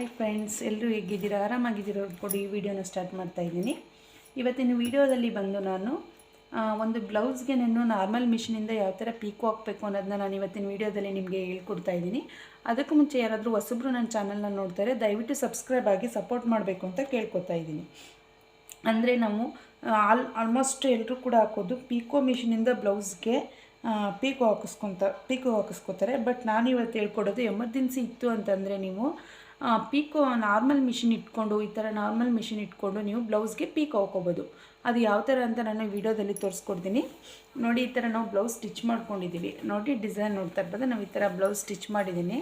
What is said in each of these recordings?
Hi friends ಎಲ್ಲರೂ ಹೇಗಿದ್ದೀರಾ? ಆರಾಮಾಗಿದ್ದೀರೋ? ಕೊಡಿ ವಿಡಿಯೋನ ಸ್ಟಾರ್ಟ್ ಮಾಡ್ತಾ ಇದ್ದೀನಿ. ಇವತ್ತಿನ ವಿಡಿಯೋದಲ್ಲಿ ಬಂದು ನಾನು ಒಂದು ಬ್ಲೌಸ್ಗೆ ನಾನು ನಾರ್ಮಲ್ ಮಿಷಿನಿಂದ ಯಾವ ಥರ ಪೀಕು ಹಾಕಬೇಕು ಅನ್ನೋದನ್ನ ನಾನು ಇವತ್ತಿನ ವಿಡಿಯೋದಲ್ಲಿ ನಿಮಗೆ ಹೇಳ್ಕೊಡ್ತಾ ಇದ್ದೀನಿ. ಅದಕ್ಕೂ ಮುಂಚೆ ಯಾರಾದರೂ ಹೊಸಬ್ರು ನನ್ನ ಚಾನಲ್ನ ನೋಡ್ತಾರೆ, ದಯವಿಟ್ಟು ಸಬ್ಸ್ಕ್ರೈಬ್ ಆಗಿ ಸಪೋರ್ಟ್ ಮಾಡಬೇಕು ಅಂತ ಕೇಳ್ಕೊತಾ ಇದ್ದೀನಿ. ಅಂದರೆ ನಾವು ಆಲ್ ಆಲ್ಮೋಸ್ಟ್ ಎಲ್ಲರೂ ಕೂಡ ಹಾಕೋದು ಪೀಕೋ ಮಿಷಿನಿಂದ ಬ್ಲೌಸ್ಗೆ ಪೀಕು ಹಾಕಿಸ್ಕೊತ ಪೀಕು ಹಾಕಿಸ್ಕೋತಾರೆ. ಬಟ್ ನಾನು ಇವತ್ತು ಹೇಳ್ಕೊಡೋದು ಎಮರ್ಜೆನ್ಸಿ ಇತ್ತು ಅಂತಂದರೆ ನೀವು ಪೀಕೋ ನಾರ್ಮಲ್ ಮಿಷಿನ್ ಇಟ್ಕೊಂಡು, ಈ ಥರ ನಾರ್ಮಲ್ ಮಿಷಿನ್ ಇಟ್ಕೊಂಡು ನೀವು ಬ್ಲೌಸ್ಗೆ ಪೀಕ್ ಹಾಕೋಬೋದು. ಅದು ಯಾವ ಥರ ಅಂತ ನಾನು ವಿಡಿಯೋದಲ್ಲಿ ತೋರಿಸ್ಕೊಡ್ತೀನಿ. ನೋಡಿ, ಈ ಥರ ನಾವು ಬ್ಲೌಸ್ ಸ್ಟಿಚ್ ಮಾಡ್ಕೊಂಡಿದ್ದೀವಿ ನೋಡಿ ಡಿಸೈನ್ ನೋಡ್ತಾ ಇರ್ಬೋದು. ನಾವು ಈ ಥರ ಬ್ಲೌಸ್ ಸ್ಟಿಚ್ ಮಾಡಿದ್ದೀನಿ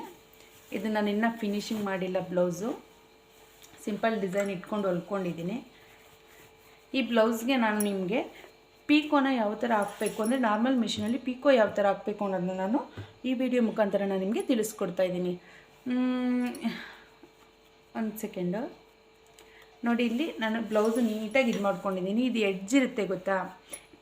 ಇದು ನಾನು ಇನ್ನೂ ಫಿನಿಶಿಂಗ್ ಮಾಡಿಲ್ಲ ಬ್ಲೌಸು ಸಿಂಪಲ್ ಡಿಸೈನ್ ಇಟ್ಕೊಂಡು ಹೊಲ್ಕೊಂಡಿದ್ದೀನಿ ಈ ಬ್ಲೌಸ್ಗೆ ನಾನು ನಿಮಗೆ ಪೀಕೋನ ಯಾವ ಥರ ಹಾಕಬೇಕು ಅಂದರೆ ನಾರ್ಮಲ್ ಮಿಷಿನಲ್ಲಿ ಪೀಕೋ ಯಾವ ಥರ ಹಾಕಬೇಕು ಅನ್ನೋದನ್ನ ನಾನು ಈ ವಿಡಿಯೋ ಮುಖಾಂತರ ನಾನು ನಿಮಗೆ ತಿಳಿಸ್ಕೊಡ್ತಾ ಇದ್ದೀನಿ. ಒಂದು ಸೆಕೆಂಡು ನೋಡಿ ಇಲ್ಲಿ ನಾನು ಬ್ಲೌಸು ನೀಟಾಗಿ ಇದು ಮಾಡ್ಕೊಂಡಿದ್ದೀನಿ ಇದು ಎಡ್ಜ್ ಇರುತ್ತೆ ಗೊತ್ತಾ?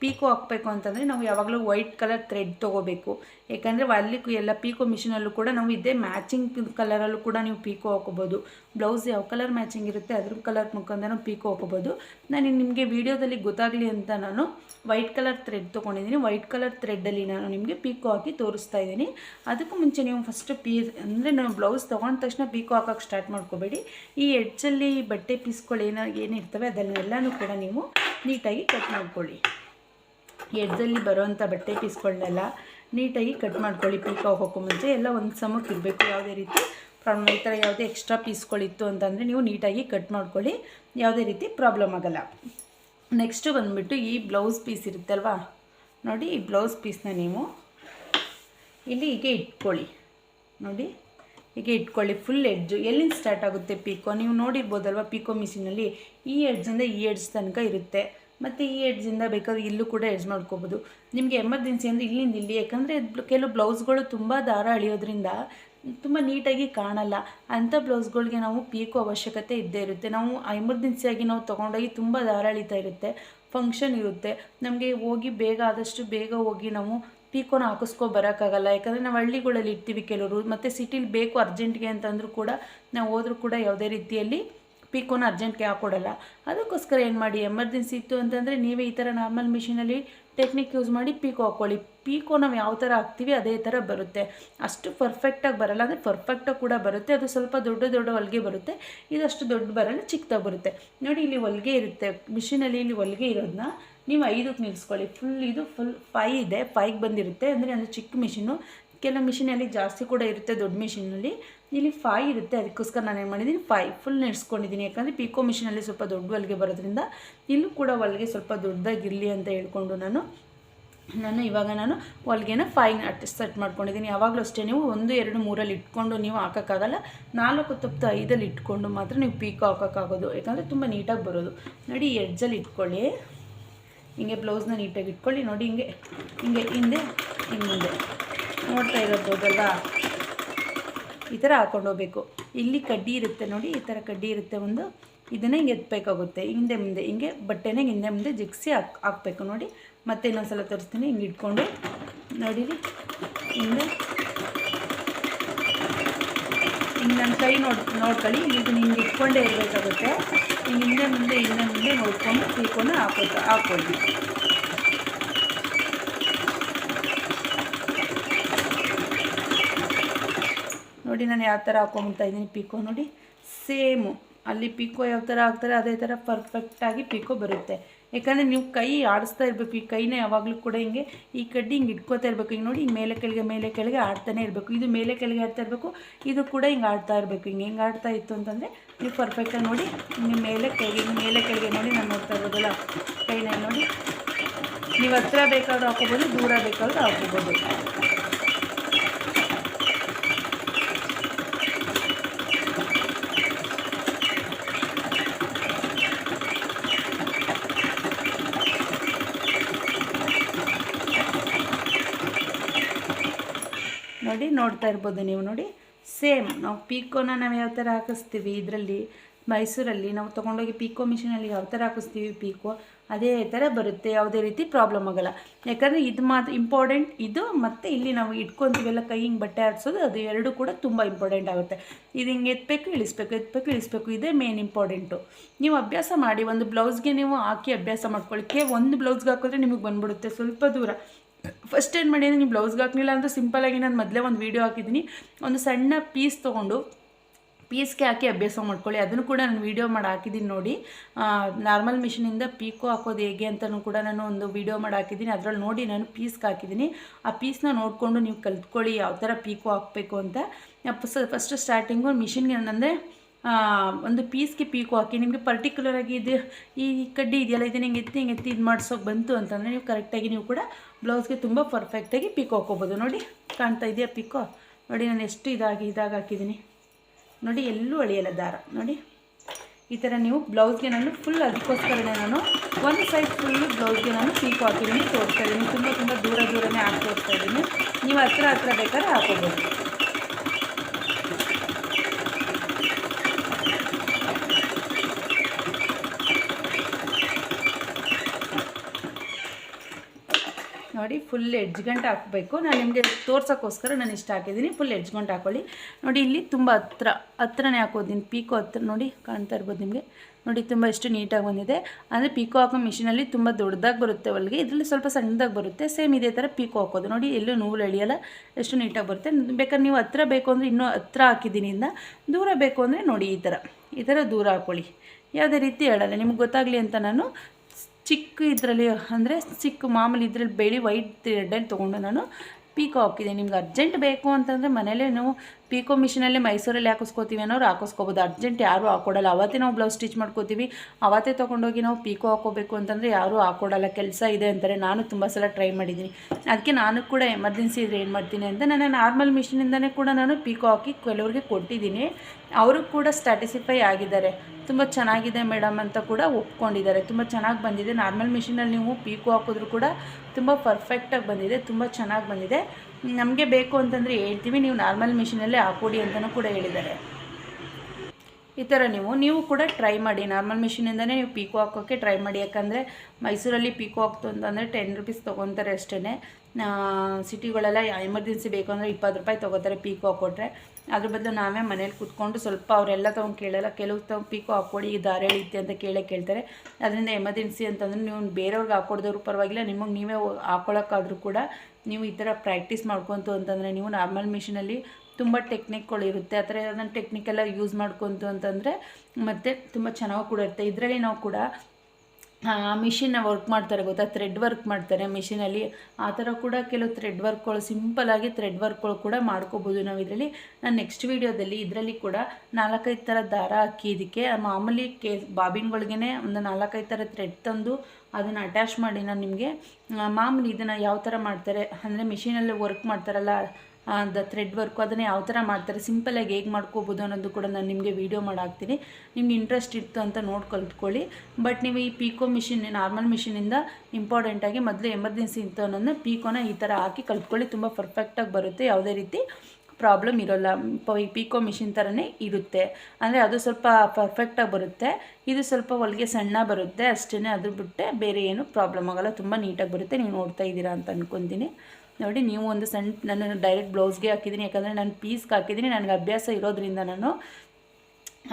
ಪೀಕೋ ಹಾಕಬೇಕು ಅಂತಂದರೆ ನಾವು ಯಾವಾಗಲೂ ವೈಟ್ ಕಲರ್ ಥ್ರೆಡ್ ತೊಗೋಬೇಕು. ಯಾಕಂದರೆ ಅಲ್ಲಿ ಎಲ್ಲ ಪೀಕೋ ಮಿಷಿನಲ್ಲೂ ಕೂಡ ನಾವು ಇದೇ ಮ್ಯಾಚಿಂಗ್ ಕಲರಲ್ಲೂ ಕೂಡ ನೀವು ಪೀಕೋ ಹಾಕೋಬೋದು. ಬ್ಲೌಸ್ ಯಾವ ಕಲರ್ ಮ್ಯಾಚಿಂಗ್ ಇರುತ್ತೆ ಅದ್ರ ಕಲರ್ ಮುಖಾಂತರ ನಾವು ಪೀಕೋ ಹಾಕೋಬೋದು. ನಾನು ನಿಮಗೆ ವೀಡಿಯೋದಲ್ಲಿ ಗೊತ್ತಾಗಲಿ ಅಂತ ನಾನು ವೈಟ್ ಕಲರ್ ಥ್ರೆಡ್ ತೊಗೊಂಡಿದ್ದೀನಿ. ವೈಟ್ ಕಲರ್ ಥ್ರೆಡ್ಡಲ್ಲಿ ನಾನು ನಿಮಗೆ ಪೀಕೋ ಹಾಕಿ ತೋರಿಸ್ತಾ ಇದ್ದೀನಿ. ಅದಕ್ಕೂ ಮುಂಚೆ ನೀವು ಫಸ್ಟ್ ಪೀ ಅಂದರೆ ನಾವು ಬ್ಲೌಸ್ ತೊಗೊಂಡ ತಕ್ಷಣ ಪೀಕೋ ಹಾಕೋಕ್ಕೆ ಸ್ಟಾರ್ಟ್ ಮಾಡ್ಕೋಬೇಡಿ. ಈ ಎಡ್ಜಲ್ಲಿ ಬಟ್ಟೆ ಪೀಸ್ಗಳು ಏನೋ ಏನಿರ್ತವೆ ಅದನ್ನೆಲ್ಲನೂ ಕೂಡ ನೀವು ನೀಟಾಗಿ ಕಟ್ ಮಾಡ್ಕೊಳ್ಳಿ. ಎಡ್ಜಲ್ಲಿ ಬರೋವಂಥ ಬಟ್ಟೆ ಪೀಸ್ಗಳನ್ನೆಲ್ಲ ನೀಟಾಗಿ ಕಟ್ ಮಾಡ್ಕೊಳ್ಳಿ, ಪೀಕ್ ಹೋಗೋ ಮುಂಚೆ ಎಲ್ಲ ಒಂದು ಸಮಕ್ಕೆ ಇರಬೇಕು ಯಾವುದೇ ರೀತಿ ಪ್ರಾಬ್ಲಮ್, ಈ ಥರ ಯಾವುದೇ ಎಕ್ಸ್ಟ್ರಾ ಪೀಸ್ಗಳಿತ್ತು ಅಂತಂದರೆ ನೀವು ನೀಟಾಗಿ ಕಟ್ ಮಾಡ್ಕೊಳ್ಳಿ, ಯಾವುದೇ ರೀತಿ ಪ್ರಾಬ್ಲಮ್ ಆಗೋಲ್ಲ. ನೆಕ್ಸ್ಟು ಬಂದುಬಿಟ್ಟು ಈ ಬ್ಲೌಸ್ ಪೀಸ್ ಇರುತ್ತಲ್ವಾ, ನೋಡಿ ಈ ಬ್ಲೌಸ್ ಪೀಸ್ನ ನೀವು ಇಲ್ಲಿ ಹೀಗೆ ಇಟ್ಕೊಳ್ಳಿ. ನೋಡಿ, ಹೀಗೆ ಇಟ್ಕೊಳ್ಳಿ, ಫುಲ್ ಎಡ್ಜು. ಎಲ್ಲಿಂದ ಸ್ಟಾರ್ಟ್ ಆಗುತ್ತೆ ಪೀಕೋ? ನೀವು ನೋಡಿರ್ಬೋದಲ್ವ, ಪೀಕೋ ಮಿಷಿನಲ್ಲಿ ಈ ಎಡ್ಜಿಂದ ಈ ಎಡ್ಜ್ ತನಕ ಇರುತ್ತೆ. ಮತ್ತು ಈ ಎಡ್ಜಿಂದ ಬೇಕಾದ್ರೆ ಇಲ್ಲೂ ಕೂಡ ಎಡ್ಜ್ ಮಾಡ್ಕೋಬೋದು. ನಿಮಗೆ ಎಮರ್ಜೆನ್ಸಿ ಅಂದರೆ ಇಲ್ಲಿಂದ ಇಲ್ಲಿ, ಯಾಕಂದರೆ ಕೆಲವು ಬ್ಲೌಸ್ಗಳು ತುಂಬ ದಾರ ಅಳಿಯೋದ್ರಿಂದ ತುಂಬ ನೀಟಾಗಿ ಕಾಣಲ್ಲ. ಅಂಥ ಬ್ಲೌಸ್ಗಳಿಗೆ ನಾವು ಪೀಕು ಅವಶ್ಯಕತೆ ಇದ್ದೇ ಇರುತ್ತೆ. ನಾವು ಎಮರ್ಜೆನ್ಸಿಯಾಗಿ ನಾವು ತೊಗೊಂಡೋಗಿ ತುಂಬ ದಾರ ಅಳಿತಾ ಇರುತ್ತೆ. ಫಂಕ್ಷನ್ ಇರುತ್ತೆ. ನಮಗೆ ಹೋಗಿ ಬೇಗ ಆದಷ್ಟು ಬೇಗ ಹೋಗಿ ನಾವು ಪೀಕೋನ ಹಾಕಿಸ್ಕೊ ಬರೋಕ್ಕಾಗಲ್ಲ. ಯಾಕಂದರೆ ನಾವು ಹಳ್ಳಿಗಳಲ್ಲಿ ಇರ್ತೀವಿ ಕೆಲವರು. ಮತ್ತು ಸಿಟಿಲಿ ಬೇಕು ಅರ್ಜೆಂಟ್ಗೆ ಅಂತಂದರೂ ಕೂಡ ನಾವು ಹೋದರೂ ಕೂಡ ಯಾವುದೇ ರೀತಿಯಲ್ಲಿ ಪೀಕೋನ ಅರ್ಜೆಂಟ್ಗೆ ಹಾಕ್ಕೊಡಲ್ಲ ಅದಕ್ಕೋಸ್ಕರ ಏನು ಮಾಡಿ, ಎಮರ್ಜೆನ್ಸಿ ಇತ್ತು ಅಂತಂದರೆ ನೀವೇ ಈ ಥರ ನಾರ್ಮಲ್ ಮಿಷಿನಲ್ಲಿ ಟೆಕ್ನಿಕ್ ಯೂಸ್ ಮಾಡಿ ಪೀಕೋ ಹಾಕ್ಕೊಳ್ಳಿ. ಪೀಕೋ ನಾವು ಯಾವ ಥರ ಹಾಕ್ತೀವಿ ಅದೇ ಥರ ಬರುತ್ತೆ. ಅಷ್ಟು ಪರ್ಫೆಕ್ಟಾಗಿ ಬರಲ್ಲ, ಅಂದರೆ ಪರ್ಫೆಕ್ಟಾಗಿ ಕೂಡ ಬರುತ್ತೆ. ಅದು ಸ್ವಲ್ಪ ದೊಡ್ಡ ದೊಡ್ಡ ಹೊಲಿಗೆ ಬರುತ್ತೆ. ಇದಷ್ಟು ದೊಡ್ಡ ಬರಲ್ಲ, ಚಿಕ್ಕದಾಗಿ ಬರುತ್ತೆ. ನೋಡಿ, ಇಲ್ಲಿ ಹೊಲಿಗೆ ಇರುತ್ತೆ. ಮಿಷಿನಲ್ಲಿ ಇಲ್ಲಿ ಹೊಲಿಗೆ ಇರೋದನ್ನ ನೀವು ಐದಕ್ಕೆ ನಿಲ್ಲಿಸ್ಕೊಳ್ಳಿ ಫುಲ್ ಇದು ಫುಲ್ ಫೈ ಇದೆ. ಫೈಗೆ ಬಂದಿರುತ್ತೆ. ಅಂದರೆ ಅದು ಚಿಕ್ಕ ಮಿಷಿನು. ಕೆಲವು ಮಿಷಿನಲ್ಲಿ ಜಾಸ್ತಿ ಕೂಡ ಇರುತ್ತೆ, ದೊಡ್ಡ ಮಿಷಿನಲ್ಲಿ ಇಲ್ಲಿ ಫೈ ಇರುತ್ತೆ, ಅದಕ್ಕೋಸ್ಕರ ನಾನು ಏನು ಮಾಡಿದ್ದೀನಿ ಫೈ ಫುಲ್ ನೆಡ್ಸ್ಕೊಂಡಿದ್ದೀನಿ ಯಾಕಂದರೆ ಪಿಕೋ ಮಿಷಿನಲ್ಲಿ ಸ್ವಲ್ಪ ದೊಡ್ಡ ಹೊಲಿಗೆ ಬರೋದ್ರಿಂದ ಇಲ್ಲೂ ಕೂಡ ಹೊಲಿಗೆ ಸ್ವಲ್ಪ ದೊಡ್ಡದಾಗಿರಲಿ ಅಂತ ಹೇಳ್ಕೊಂಡು ನಾನು ನಾನು ಇವಾಗ ನಾನು ಹೊಲಿಗೆನ ಫೈನ್ ಅಟ್ ಸೆಟ್ ಮಾಡ್ಕೊಂಡಿದ್ದೀನಿ ಯಾವಾಗಲೂ ಅಷ್ಟೇ ನೀವು ಒಂದು, ಎರಡು, ಮೂರಲ್ಲಿ ಇಟ್ಕೊಂಡು ನೀವು ಹಾಕೋಕ್ಕಾಗಲ್ಲ. ನಾಲ್ಕು ತಪ್ಪು ಐದಲ್ಲಿ ಇಟ್ಕೊಂಡು ಮಾತ್ರ ನೀವು ಪೀಕೋ ಹಾಕೋಕ್ಕಾಗೋದು. ಯಾಕಂದರೆ ತುಂಬ ನೀಟಾಗಿ ಬರೋದು. ನೋಡಿ ಎಡ್ಜಲ್ಲಿ ಇಟ್ಕೊಳ್ಳಿ. ಹಿಂಗೆ ಬ್ಲೌಸ್ನ ನೀಟಾಗಿ ಇಟ್ಕೊಳ್ಳಿ. ನೋಡಿ, ಹಿಂಗೆ ಹಿಂಗೆ ಹಿಂದೆ ಹಿಂಗೆ ಮುಂದೆ ನೋಡ್ತಾ ಇರಬಹುದಲ್ಲ? ಈ ಥರ ಹಾಕೊಂಡು ಹೋಗ್ಬೇಕು. ಇಲ್ಲಿ ಕಡ್ಡಿ ಇರುತ್ತೆ ನೋಡಿ, ಈ ಥರ ಕಡ್ಡಿ ಇರುತ್ತೆ ಒಂದು. ಇದನ್ನೇ ಹಿಂಗೆ ಎತ್ತಬೇಕಾಗುತ್ತೆ ಹಿಂದೆ ಮುಂದೆ, ಹಿಂಗೆ ಬಟ್ಟೆನೇ ಹಿಂದೆ ಮುಂದೆ ಜಿಗ್ಸಿ ಹಾಕ್, ಹಾಕ್ಬೇಕು ನೋಡಿ. ಮತ್ತೆ ಇನ್ನೊಂದ್ಸಲ ತೋರಿಸ್ತೀನಿ, ಹಿಂಗೆ ಇಟ್ಕೊಂಡು. ನೋಡಿರಿ ಹಿಂದೆ. ಹಿಂಗೆ ನನ್ನ ಕೈ ನೋಡ್, ನೋಡ್ಕೊಳ್ಳಿ. ಇದನ್ನ ಹಿಂಗೆ ಇಟ್ಕೊಂಡೇ ಇರಬೇಕಾಗುತ್ತೆ. ಹಿಂಗೆ ಹಿಂದೆ ಮುಂದೆ ಹಿಂದೆ ಮುಂದೆ ನೋಡ್ಕೊಂಡು, ತಿಳ್ಕೊಂಡು ಹಾಕೋ ಹಾಕ್ಕೊಳ್ಳಿ. ನೋಡಿ ನಾನು ಯಾವ ಥರ ಹಾಕೊಂಬಿಡ್ತಾ ಇದ್ದೀನಿ ಪಿಕೋ ನೋಡಿ. ಸೇಮು. ಅಲ್ಲಿ ಪಿಕೋ ಯಾವ ಥರ ಹಾಕ್ತಾರೆ ಅದೇ ಥರ ಪರ್ಫೆಕ್ಟಾಗಿ ಪಿಕೋ ಬರುತ್ತೆ. ಯಾಕಂದರೆ ನೀವು ಕೈ ಆಡಿಸ್ತಾ ಇರಬೇಕು, ಈ ಕೈನ ಯಾವಾಗಲೂ ಕೂಡ ಹಿಂಗೆ ಈ ಕಡ್ಡಿ ಹಿಂಗೆ ಇಟ್ಕೋತಾ ಇರಬೇಕು. ಹಿಂಗೆ ನೋಡಿ ಮೇಲೆ ಕೆಳಗೆ ಮೇಲೆ ಕೆಳಗೆ ಆಡ್ತಾನೆ ಇರಬೇಕು. ಇದು ಮೇಲೆ ಕೆಳಗೆ ಆಡ್ತಾ ಇರಬೇಕು, ಇದು ಕೂಡ ಹಿಂಗೆ ಆಡ್ತಾ ಇರಬೇಕು. ಹಿಂಗೆ ಹೆಂಗೆ ಆಡ್ತಾ ಇತ್ತು ಅಂತಂದರೆ ನೀವು ಪರ್ಫೆಕ್ಟಾಗಿ ನೋಡಿ ಹಿಂಗೆ ಮೇಲೆ ಕೆಳಗೆ ಹಿಂಗೆ ಮೇಲೆ ಕೆಳಗೆ ನೋಡಿ ನಾನು ನೋಡ್ತಾ ಇರೋದಲ್ಲ. ಕೈನ ನೋಡಿ. ನೀವು ಹತ್ರ ಬೇಕಾದ್ರೂ ಹಾಕೋಬೋದು, ದೂರ ಬೇಕಾದ್ರೂ ಹಾಕೋಬೋದು. ನೋಡಿ ನೋಡ್ತಾ ಇರ್ಬೋದು ನೀವು ನೋಡಿ. ಸೇಮ್ ನಾವು ಪೀಕೋನ ನಾವು ಯಾವ ಥರ ಹಾಕಿಸ್ತೀವಿ? ಇದರಲ್ಲಿ, ಮೈಸೂರಲ್ಲಿ ನಾವು ತೊಗೊಂಡೋಗಿ ಪೀಕೋ ಮಿಷಿನಲ್ಲಿ ಯಾವ ಥರ ಹಾಕಿಸ್ತೀವಿ ಪೀಕೋ ಅದೇ ಥರ ಬರುತ್ತೆ. ಯಾವುದೇ ರೀತಿ ಪ್ರಾಬ್ಲಮ್ ಆಗೋಲ್ಲ. ಯಾಕಂದರೆ ಇದು ಮಾತ್ರ ಇಂಪಾರ್ಟೆಂಟ್ ಇದು ಮತ್ತು ಇಲ್ಲಿ ನಾವು ಇಟ್ಕೊತೀವಲ್ಲ ಕೈ ಹಿಂಗೆ ಬಟ್ಟೆ ಆಡಿಸೋದು, ಅದು ಎರಡು ಕೂಡ ತುಂಬ ಇಂಪಾರ್ಟೆಂಟ್ ಆಗುತ್ತೆ. ಇದು ಹಿಂಗೆ ಎತ್ತಬೇಕು ಇಳಿಸ್ಬೇಕು ಎತ್ತಬೇಕು ಇಳಿಸ್ಬೇಕು. ಇದೇ ಮೇನ್ ಇಂಪಾರ್ಟೆಂಟು ನೀವು ಅಭ್ಯಾಸ ಮಾಡಿ, ಒಂದು ಬ್ಲೌಸ್ಗೆ ನೀವು ಹಾಕಿ ಅಭ್ಯಾಸ ಮಾಡ್ಕೊಳ್ಳಿಕ್ಕೆ, ಒಂದು ಬ್ಲೌಸ್ಗೆ ಹಾಕಿದ್ರೆ ನಿಮಗೆ ಬಂದುಬಿಡುತ್ತೆ. ಸ್ವಲ್ಪ ದೂರ. ಫಸ್ಟ್ ಏನು ಮಾಡಿ ನೀವು ಬ್ಲೌಸ್ಗೆ ಹಾಕಲಿಲ್ಲ ಅಂದರೆ ಸಿಂಪಲಾಗಿ ನಾನು ಮೊದಲೇ ಒಂದು ವೀಡಿಯೋ ಹಾಕಿದ್ದೀನಿ. ಒಂದು ಸಣ್ಣ ಪೀಸ್ ತೊಗೊಂಡು ಪೀಸ್ಗೆ ಹಾಕಿ ಅಭ್ಯಾಸ ಮಾಡ್ಕೊಳ್ಳಿ. ಅದನ್ನು ಕೂಡ ನಾನು ವೀಡಿಯೋ ಮಾಡಿ ಹಾಕಿದ್ದೀನಿ ನೋಡಿ. ನಾರ್ಮಲ್ ಮಿಷಿನಿಂದ ಪೀಕೋ ಹಾಕೋದು ಹೇಗೆ ಅಂತಲೂ ಕೂಡ ನಾನು ಒಂದು ವೀಡಿಯೋ ಮಾಡಿ ಹಾಕಿದ್ದೀನಿ. ಅದರಲ್ಲಿ ನೋಡಿ ನಾನು ಪೀಸ್ಗೆ ಹಾಕಿದ್ದೀನಿ. ಆ ಪೀಸ್ನ ನೋಡಿಕೊಂಡು ನೀವು ಕಲ್ತ್ಕೊಳ್ಳಿ ಯಾವ ಥರ ಪೀಕೋ ಹಾಕಬೇಕು ಅಂತ. ಫಸ್ಟ್ ಸ್ಟಾರ್ಟಿಂಗು ಮಿಷಿನ್ಗೆ ಅಂದರೆ ಒಂದು ಪೀಸ್ಗೆ ಪೀಕು ಹಾಕಿ, ನಿಮಗೆ ಪರ್ಟಿಕ್ಯುಲರಾಗಿ ಇದು ಈ ಕಡ್ಡಿ ಇದೆಯಲ್ಲ ಇದು ಹಿಂಗೆ ಎತ್ತಿ ಹಿಂಗೆ ಎತ್ತಿ ಇದು ಮಾಡ್ಸೋಕೆ ಬಂತು ಅಂತಂದರೆ ನೀವು ಕರೆಕ್ಟಾಗಿ ನೀವು ಕೂಡ ಬ್ಲೌಸ್ಗೆ ತುಂಬ ಪರ್ಫೆಕ್ಟಾಗಿ ಪೀಕು ಹಾಕೋಬೋದು ನೋಡಿ, ಕಾಣ್ತಾ ಇದೆಯಾ ಪೀಕೋ? ನೋಡಿ, ನಾನು ಎಷ್ಟು ಇದಾಗಿ ಇದಾಗಿ ಹಾಕಿದ್ದೀನಿ. ನೋಡಿ, ಎಲ್ಲೂ ಅಳಿಯಲ್ಲ ದಾರ. ನೋಡಿ, ಈ ಥರ ನೀವು ಬ್ಲೌಸ್ಗೆ ನಾನು ಫುಲ್ ಅದಕ್ಕೋಸ್ಕರನೇ ನಾನು ಒಂದು ಸೈಡ್ ಫುಲ್ಲು ಬ್ಲೌಸ್ಗೆ ನಾನು ಪೀಕು ಹಾಕಿದ್ದೀನಿ, ತೋರಿಸ್ತಾ ಇದ್ದೀನಿ. ತುಂಬ ತುಂಬ ದೂರ, ದೂರನೇ ಹಾಕಿ ತೋರಿಸ್ತಾ ಇದ್ದೀನಿ. ನೀವು ಹತ್ರ ಹತ್ರ ಬೇಕಾದ್ರೆ ಹಾಕೋಬೋದು ನೋಡಿ ಫುಲ್ ಎಡ್ಜ್ ಗಂಟು ಹಾಕಬೇಕು. ನಾನು ನಿಮಗೆ ತೋರ್ಸೋಕ್ಕೋಸ್ಕರ ನಾನು ಇಷ್ಟ ಹಾಕಿದ್ದೀನಿ. ಫುಲ್ ಎಡ್ಜ್ ಗಂಟು ಹಾಕೊಳ್ಳಿ ನೋಡಿ, ಇಲ್ಲಿ ತುಂಬ ಹತ್ರ, ಹತ್ರನೇ ಹಾಕೋದೀನಿ ಪೀಕೋ ಹತ್ರ ನೋಡಿ, ಕಾಣ್ತಾ ಇರ್ಬೋದು ನಿಮಗೆ. ನೋಡಿ, ತುಂಬ ಇಷ್ಟು ನೀಟಾಗಿ ಬಂದಿದೆ. ಅಂದರೆ ಪೀಕೋ ಹಾಕೋ ಮಿಷಿನಲ್ಲಿ ತುಂಬ ದೊಡ್ಡದಾಗಿ ಬರುತ್ತೆ ಹೊಲಿಗೆ. ಇದರಲ್ಲಿ ಸ್ವಲ್ಪ ಸಣ್ಣದಾಗಿ ಬರುತ್ತೆ. ಸೇಮ್ ಇದೇ ಥರ ಪೀಕೋ ಹಾಕೋದು. ನೋಡಿ, ಎಲ್ಲೂ ನೂಲು ಎಳಿಯಲ್ಲ, ಎಷ್ಟು ನೀಟಾಗಿ ಬರುತ್ತೆ. ಬೇಕಾದ್ರೆ ನೀವು ಹತ್ರ ಬೇಕು ಅಂದರೆ ಇನ್ನೂ ಹತ್ರ ಹಾಕಿದ್ದೀನಿ ಇಂದ ದೂರ ಬೇಕು ಅಂದರೆ ನೋಡಿ, ಈ ಥರ ಈ ಥರ ದೂರ ಹಾಕೊಳ್ಳಿ. ಯಾವುದೇ ರೀತಿ ಹೇಳಲ್ಲ. ನಿಮ್ಗೆ ಗೊತ್ತಾಗಲಿ ಅಂತ ನಾನು ಚಿಕ್ಕ ಇದರಲ್ಲಿ, ಅಂದರೆ ಚಿಕ್ಕ ಮಾಮೂಲಿ ಇದರಲ್ಲಿ ಬೆಳಿ ವೈಟ್ ರೆಡ್ಡಲ್ಲಿ ತೊಗೊಂಡು ನಾನು ಪೀಕೋ ಹಾಕಿದೆ ನಿಮ್ಗೆ ಅರ್ಜೆಂಟ್ ಬೇಕು ಅಂತಂದರೆ ಮನೇಲೇ ನಾವು ಪೀಕೋ ಮಿಷಿನಲ್ಲಿ ಮೈಸೂರಲ್ಲಿ ಹಾಕಿಸ್ಕೋತೀವಿ ಅನ್ನೋರು ಹಾಕಿಸ್ಕೋಬೋದು. ಅರ್ಜೆಂಟ್ ಯಾರೂ ಹಾಕೊಡಲ್ಲ. ಅವತ್ತೇ ನಾವು ಬ್ಲೌಸ್ ಸ್ಟಿಚ್ ಮಾಡ್ಕೋತೀವಿ. ಅವತ್ತೇ ತೊಗೊಂಡೋಗಿ ನಾವು ಪೀಕೋ ಹಾಕೋಬೇಕು ಅಂತಂದರೆ ಯಾರೂ ಹಾಕೊಡಲ್ಲ. ಕೆಲಸ ಇದೆ ಅಂತಾರೆ. ನಾನು ತುಂಬ ಸಲ ಟ್ರೈ ಮಾಡಿದ್ದೀನಿ. ಅದಕ್ಕೆ ನಾನು ಕೂಡ ಎಮರ್ಜೆನ್ಸಿ ಇದ್ರೆ ಏನು ಮಾಡ್ತೀನಿ ಅಂತ ನಾನು ನಾರ್ಮಲ್ ಮಿಷಿನಿಂದನೇ ಕೂಡ ನಾನು ಪೀಕೋ ಹಾಕಿ ಕೆಲವ್ರಿಗೆ ಕೊಟ್ಟಿದ್ದೀನಿ. ಅವರು ಕೂಡ ಸ್ಟ್ಯಾಟಿಸಿಫೈ ಆಗಿದ್ದಾರೆ. ತುಂಬ ಚೆನ್ನಾಗಿದೆ ಮೇಡಮ್ ಅಂತ ಕೂಡ ಒಪ್ಕೊಂಡಿದ್ದಾರೆ. ತುಂಬ ಚೆನ್ನಾಗಿ ಬಂದಿದೆ. ನಾರ್ಮಲ್ ಮಿಷಿನಲ್ಲಿ ನೀವು ಪೀಕೋ ಹಾಕಿದ್ರು ಕೂಡ ತುಂಬ ಪರ್ಫೆಕ್ಟಾಗಿ ಬಂದಿದೆ. ತುಂಬ ಚೆನ್ನಾಗಿ ಬಂದಿದೆ. ನಮಗೆ ಬೇಕು ಅಂತಂದರೆ ಹೇಳ್ತೀವಿ. ನೀವು ನಾರ್ಮಲ್ ಮಿಷಿನಲ್ಲೇ ಹಾಕೊಡಿ ಅಂತಲೂ ಕೂಡ ಹೇಳಿದ್ದಾರೆ. ಈ ಥರ ನೀವು ನೀವು ಕೂಡ ಟ್ರೈ ಮಾಡಿ. ನಾರ್ಮಲ್ ಮಿಷಿನಿಂದನೇ ನೀವು ಪೀಕೋ ಹಾಕೋಕ್ಕೆ ಟ್ರೈ ಮಾಡಿ. ಯಾಕಂದರೆ ಮೈಸೂರಲ್ಲಿ ಪೀಕೋ ಹಾಕ್ತು ಅಂತಂದರೆ ಟೆನ್ ರುಪೀಸ್ ತೊಗೊತಾರೆ ಅಷ್ಟೇ ಸಿಟಿಗಳೆಲ್ಲ ಎಮರ್ಜೆನ್ಸಿ ಬೇಕು ಅಂದರೆ ಇಪ್ಪತ್ತು ರೂಪಾಯಿ ತೊಗೋತಾರೆ ಪೀಕೋ ಹಾಕ್ಕೊಟ್ರೆ ಅದ್ರ ಬದಲು ನಾವೇ ಮನೇಲಿ ಕೂತ್ಕೊಂಡು ಸ್ವಲ್ಪ ಅವರೆಲ್ಲ ತೊಗೊಂಡು ಕೇಳಲ್ಲ ಕೆಲವು ತಗೊಂಡು ಪೀಕೋ ಹಾಕ್ಕೊಡಿ ಈ ದಾರ ಎಳಿತೆ ಅಂತ ಕೇಳೇ ಕೇಳ್ತಾರೆ. ಅದರಿಂದ ಎಮರ್ಜೆನ್ಸಿ ಅಂತಂದರೆ ನೀವು ಬೇರೆಯವ್ರಿಗೆ ಹಾಕ್ಕೊಡ್ದವ್ರು ಪರವಾಗಿಲ್ಲ, ನಿಮಗೆ ನೀವೇ ಹಾಕ್ಕೊಳಕ್ಕಾದ್ರೂ ಕೂಡ ನೀವು ಈ ಥರ ಪ್ರಾಕ್ಟೀಸ್ ಮಾಡ್ಕೊತು ಅಂತಂದರೆ ನೀವು ನಾರ್ಮಲ್ ಮಿಷಿನಲ್ಲಿ ತುಂಬ ಟೆಕ್ನಿಕ್ಗಳಿರುತ್ತೆ ಆ ಥರ ಅದನ್ನು ಟೆಕ್ನಿಕೆಲ್ಲ ಯೂಸ್ ಮಾಡ್ಕೊತು ಅಂತಂದರೆ ಮತ್ತು ತುಂಬ ಚೆನ್ನಾಗಿ ಕೂಡ ಇರುತ್ತೆ. ಇದರಲ್ಲಿ ನಾವು ಕೂಡ ಮಿಷಿನ್ನ ವರ್ಕ್ ಮಾಡ್ತಾರೆ ಗೊತ್ತಾ? ಥ್ರೆಡ್ ವರ್ಕ್ ಮಾಡ್ತಾರೆ ಮಿಷಿನಲ್ಲಿ ಆ ಥರ ಕೂಡ ಕೆಲವು ಥ್ರೆಡ್ ವರ್ಕ್ಗಳು ಸಿಂಪಲಾಗಿ ಥ್ರೆಡ್ ವರ್ಕ್ಗಳು ಕೂಡ ಮಾಡ್ಕೋಬೋದು ನಾವು ಇದರಲ್ಲಿ. ನಾನು ನೆಕ್ಸ್ಟ್ ವೀಡಿಯೋದಲ್ಲಿ ಇದರಲ್ಲಿ ಕೂಡ ನಾಲ್ಕೈದು ಥರ ದಾರ ಹಾಕಿ ಇದಕ್ಕೆ. ಮಾಮೂಲಿ ಕೆ ಬಾಬಿನ್ಗಳಿಗೇ ಒಂದು ನಾಲ್ಕೈದು ಥರ ಥ್ರೆಡ್ ತಂದು ಅದನ್ನು ಅಟ್ಯಾಚ್ ಮಾಡಿ ನಾನು ನಿಮಗೆ ಮಾಮೂಲಿ ಇದನ್ನು ಯಾವ ಥರ ಮಾಡ್ತಾರೆ? ಅಂದರೆ ಮಿಷಿನಲ್ಲಿ ವರ್ಕ್ ಮಾಡ್ತಾರಲ್ಲ ದ ಥ್ರೆಡ್ ವರ್ಕು ಅದನ್ನು ಯಾವ ಥರ ಮಾಡ್ತಾರೆ ಸಿಂಪಲಾಗಿ ಹೇಗೆ ಮಾಡ್ಕೋಬೋದು ಅನ್ನೋದು ಕೂಡ ನಾನು ನಿಮಗೆ ವೀಡಿಯೋ ಮಾಡಿ ಹಾಕ್ತೀನಿ ನಿಮ್ಗೆ ಇಂಟ್ರೆಸ್ಟ್ ಇತ್ತು ಅಂತ ನೋಡಿ ಕಲ್ತ್ಕೊಳ್ಳಿ ಬಟ್ ನೀವು ಈ ಪೀಕೋ ಮಿಷಿನ್ ನಾರ್ಮಲ್ ಮಿಷಿನಿಂದ ಇಂಪಾರ್ಟೆಂಟಾಗಿ ಮೊದಲು ಎಮರ್ಜೆನ್ಸಿ ಇತ್ತು ಅನ್ನೋದನ್ನ ಪೀಕೋನ ಈ ಥರ ಹಾಕಿ ಕಲ್ತ್ಕೊಳ್ಳಿ. ತುಂಬ ಪರ್ಫೆಕ್ಟಾಗಿ ಬರುತ್ತೆ. ಯಾವುದೇ ರೀತಿ ಪ್ರಾಬ್ಲಮ್ ಇರೋಲ್ಲ. ಪೀಕೋ ಮಿಷಿನ್ ಥರನೇ ಇರುತ್ತೆ. ಅಂದರೆ ಅದು ಸ್ವಲ್ಪ ಪರ್ಫೆಕ್ಟಾಗಿ ಬರುತ್ತೆ. ಇದು ಸ್ವಲ್ಪ ಹೊಲಿಗೆ ಸಣ್ಣ ಬರುತ್ತೆ. ಅಷ್ಟೇ ಅದ್ರ ಬಿಟ್ಟೆ ಬೇರೆ ಏನು ಪ್ರಾಬ್ಲಮ್ ಆಗೋಲ್ಲ. ತುಂಬ ನೀಟಾಗಿ ಬರುತ್ತೆ. ನೀವು ನೋಡ್ತಾ ಇದ್ದೀರಾ ಅಂತ ಅಂದ್ಕೊತೀನಿ ನೋಡಿ, ನೀವು ಒಂದು ಸಣ್ಣ, ನಾನು ಡೈರೆಕ್ಟ್ ಬ್ಲೌಸ್ಗೆ ಹಾಕಿದ್ದೀನಿ. ಯಾಕಂದರೆ ನಾನು ಪೀಸ್ಗೆ ಹಾಕಿದ್ದೀನಿ. ನನಗೆ ಅಭ್ಯಾಸ ಇರೋದ್ರಿಂದ ನಾನು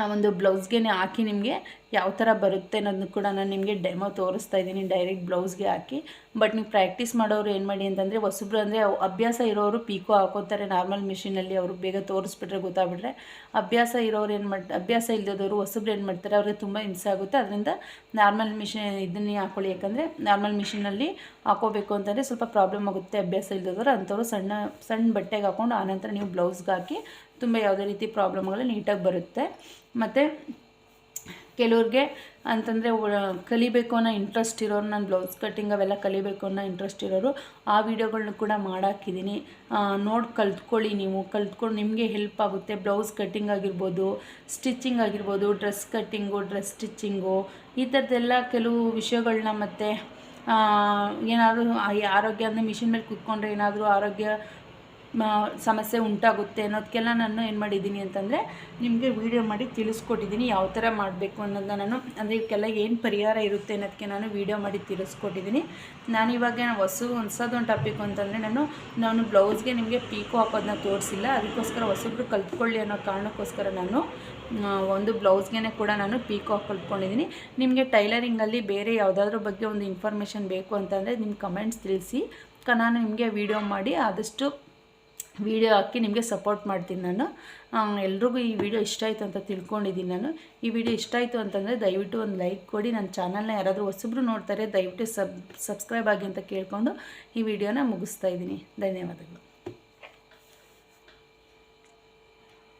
ಆ ಒಂದು ಬ್ಲೌಸ್ಗೆ ಹಾಕಿ ನಿಮಗೆ ಯಾವ ಥರ ಬರುತ್ತೆ ಅನ್ನೋದನ್ನು ಕೂಡ ನಾನು ನಿಮಗೆ ಡೆಮೋ ತೋರಿಸ್ತಾ ಇದ್ದೀನಿ ಡೈರೆಕ್ಟ್ ಬ್ಲೌಸ್ಗೆ ಹಾಕಿ. ಬಟ್ ನೀವು ಪ್ರಾಕ್ಟೀಸ್ ಮಾಡೋರು ಏನು ಮಾಡಿ ಅಂತಂದರೆ, ಹೊಸಬ್ರು ಅಂದರೆ ಅಭ್ಯಾಸ ಇರೋರು ಪೀಕೋ ಹಾಕೋತಾರೆ ನಾರ್ಮಲ್ ಮಿಷಿನಲ್ಲಿ ಅವರು ಬೇಗ ತೋರಿಸ್ಬಿಟ್ರೆ ಗೊತ್ತಾಗ್ಬಿಟ್ರೆ. ಅಭ್ಯಾಸ ಇರೋರು ಏನು ಮಾಡಿ, ಅಭ್ಯಾಸ ಇಲ್ಲದವರು ಹೊಸಬ್ರು ಏನು ಮಾಡ್ತಾರೆ, ಅವ್ರಿಗೆ ತುಂಬ ಹಿಂಸೆ ಆಗುತ್ತೆ. ಅದರಿಂದ ನಾರ್ಮಲ್ ಮಿಷಿನ್ ಇದನ್ನೇ ಹಾಕೊಳ್ಳಿ. ಯಾಕಂದರೆ ನಾರ್ಮಲ್ ಮಿಷಿನಲ್ಲಿ ಹಾಕೋಬೇಕು ಅಂತಂದರೆ ಸ್ವಲ್ಪ ಪ್ರಾಬ್ಲಮ್ ಆಗುತ್ತೆ ಅಭ್ಯಾಸ ಇಲ್ಲದವರು ಅಂಥವ್ರು ಸಣ್ಣ ಸಣ್ಣ ಬಟ್ಟೆಗೆ ಹಾಕೊಂಡು ಆನಂತರ ನೀವು ಬ್ಲೌಸ್ಗೆ ಹಾಕಿ ತುಂಬ ಯಾವುದೇ ರೀತಿ ಪ್ರಾಬ್ಲಮ್ಗಳು ನೀಟಾಗಿ ಬರುತ್ತೆ. ಮತ್ತು ಕೆಲವ್ರಿಗೆ ಅಂತಂದರೆ ಕಲಿಬೇಕು ಅನ್ನೋ ಇಂಟ್ರೆಸ್ಟ್ ಇರೋರು, ನಾನು ಬ್ಲೌಸ್ ಕಟ್ಟಿಂಗ್ ಅವೆಲ್ಲ ಕಲಿಬೇಕು ಅನ್ನೋ ಇಂಟ್ರೆಸ್ಟ್ ಇರೋರು, ಆ ವಿಡಿಯೋಗಳನ್ನ ಕೂಡ ಮಾಡಾಕಿದ್ದೀನಿ ನೋಡಿ, ಕಲ್ತ್ಕೊಳ್ಳಿ ನೀವು. ಕಲ್ತ್ಕೊಂಡು ನಿಮಗೆ ಹೆಲ್ಪ್ ಆಗುತ್ತೆ. ಬ್ಲೌಸ್ ಕಟ್ಟಿಂಗ್ ಆಗಿರ್ಬೋದು ಸ್ಟಿಚಿಂಗ್ ಆಗಿರ್ಬೋದು ಡ್ರೆಸ್ ಕಟ್ಟಿಂಗು ಡ್ರೆಸ್ ಸ್ಟಿಚ್ಚಿಂಗು ಈ ಥರದ್ದೆಲ್ಲ ಕೆಲವು ವಿಷಯಗಳನ್ನ ಮತ್ತು ಏನಾದರೂ ಆರೋಗ್ಯ ಅಂದರೆ ಮಿಷಿನ್ ಮೇಲೆ ಕೂತ್ಕೊಂಡ್ರೆ ಏನಾದರೂ ಆರೋಗ್ಯ ಸಮಸ್ಯೆ ಉಂಟಾಗುತ್ತೆ ಅನ್ನೋದಕ್ಕೆಲ್ಲ ನಾನು ಏನು ಮಾಡಿದ್ದೀನಿ ಅಂತಂದರೆ ನಿಮಗೆ ವೀಡಿಯೋ ಮಾಡಿ ತಿಳಿಸ್ಕೊಟ್ಟಿದ್ದೀನಿ ಯಾವ ಥರ ಮಾಡಬೇಕು ಅನ್ನೋದನ್ನ ನಾನು, ಅಂದರೆ ಇವಕ್ಕೆಲ್ಲ ಏನು ಪರಿಹಾರ ಇರುತ್ತೆ ಅನ್ನೋದಕ್ಕೆ ನಾನು ವೀಡಿಯೋ ಮಾಡಿ ತಿಳಿಸ್ಕೊಟ್ಟಿದ್ದೀನಿ. ನಾನು ಇವಾಗ ಹೊಸ, ಹೊಸದೊಂದು ಟಾಪಿಕ್ ಅಂತಂದರೆ ನಾನು ನಾನು ಬ್ಲೌಸ್ಗೆ ನಿಮಗೆ ಪೀಕೋ ಹಾಕೋದನ್ನ ತೋರಿಸಿಲ್ಲ. ಅದಕ್ಕೋಸ್ಕರ ಹೊಸಬ್ರು ಕಲ್ತ್ಕೊಳ್ಳಿ ಅನ್ನೋ ಕಾರಣಕ್ಕೋಸ್ಕರ ನಾನು ಒಂದು ಬ್ಲೌಸ್ಗೆ ಕೂಡ ನಾನು ಪೀಕೋ ಕಲ್ತ್ಕೊಂಡಿದ್ದೀನಿ. ನಿಮಗೆ ಟೈಲರಿಂಗಲ್ಲಿ ಬೇರೆ ಯಾವುದಾದ್ರ ಬಗ್ಗೆ ಒಂದು ಇನ್ಫಾರ್ಮೇಷನ್ ಬೇಕು ಅಂತಂದರೆ ನಿಮ್ಮ ಕಮೆಂಟ್ಸ್ ತಿಳಿಸಿ. ನಾನು ನಿಮಗೆ ವಿಡಿಯೋ ಮಾಡಿ ಆದಷ್ಟು ವಿಡಿಯೋ ಹಾಕಿ ನಿಮಗೆ ಸಪೋರ್ಟ್ ಮಾಡ್ತೀನಿ ನಾನು. ಎಲ್ರಿಗೂ ಈ ವಿಡಿಯೋ ಇಷ್ಟ ಆಯಿತು ಅಂತ ತಿಳ್ಕೊಂಡಿದ್ದೀನಿ ನಾನು. ಈ ವಿಡಿಯೋ ಇಷ್ಟ ಆಯಿತು ಅಂತಂದರೆ ದಯವಿಟ್ಟು ಒಂದು ಲೈಕ್ ಕೊಡಿ. ನನ್ನ ಚಾನಲ್ನ ಯಾರಾದರೂ ಹೊಸಬ್ರು ನೋಡ್ತಾರೆ, ದಯವಿಟ್ಟು ಸಬ್ ಸಬ್ಸ್ಕ್ರೈಬ್ ಆಗಿ ಅಂತ ಕೇಳಿಕೊಂಡು ಈ ವಿಡಿಯೋನ ಮುಗಿಸ್ತಾ ಇದ್ದೀನಿ. ಧನ್ಯವಾದಗಳು.